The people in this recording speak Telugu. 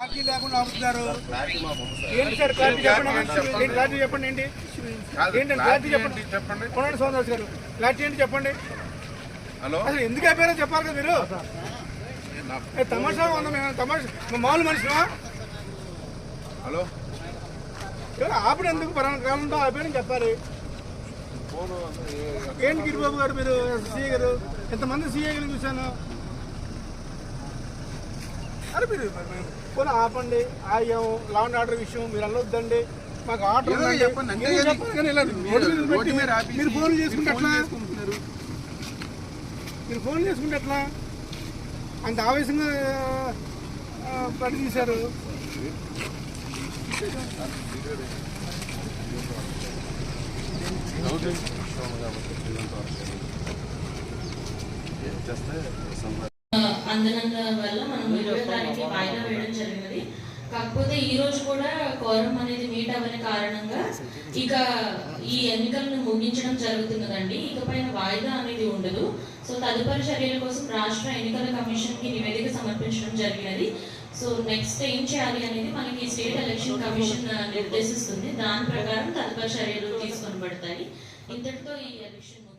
పార్టీ లేకుండా ఆపుతున్నారు. క్లారిటీ. ఏంటి సార్ క్లారిటీ చెప్పండి ఏంటి క్లారిటీ చెప్పండి ఏంటి? క్లారిటీ చెప్పండి? కొనండి సోమదాస్ గారు. క్లారిటీ ఏంటి చెప్పండి? హలో? అసలు ఎందుకు అయిపోయారో చెప్పాలి కదా మీరు? తమాషా ఉందా మేము? తమాషా? మేము మామూలు మనిషిమా హలో? ఆపిన ఎందుకు? పలానా కాలంలో ఆపారని చెప్పాలి. ఏంటి గిరిబాబు గారు మీరు? సీఏ గారు? ఎంతమంది సీఏ గారిని చూశాను? అరే మీరు పోనీ ఆపండి ఆయం లా అండ్. ఆర్డర్ విషయం మీరు అనొద్దండి. మాకు ఆర్డర్ ఉందండి. చెప్పండి, అంతే ఏదో కానీ చెప్పండి. కానీ ఇలా మీరు రోడ్డు మీద రోడ్డు పెట్టి మీద ఆపేసి మీరు ఫోన్ చేసుకుంటే మీరు ఫోన్ ఎట్లా? చేసుకుంటున్నారు. మీరు ఫోన్ చేసుకుంటే ఎట్లా? అంత ఆవేశంగా ఆ, పని తీశారు చేస్తే అందనంత వల్ల మనం ఇరవై తారీఖు వాయిదా వేయడం జరిగినది. కాకపోతే ఈ రోజు కూడా కోరం అనేది మీట్ అవ్వని కారణంగా ఇక ఈ ఎన్నికలను ముగించడం జరుగుతున్నదండి. ఇకపైన వాయిదా అనేది ఉండదు. సో తదుపరి చర్యల కోసం రాష్ట్ర ఎన్నికల కమిషన్కి నివేదిక సమర్పించడం జరిగినది. సో నెక్స్ట్ ఏం చేయాలి అనేది మనకి స్టేట్ ఎలక్షన్ కమిషన్ నిర్దేశిస్తుంది. దాని ప్రకారం తదుపరి చర్యలు తీసుకొని పడతాయి ఇంతటితో ఈ ఎలక్షన్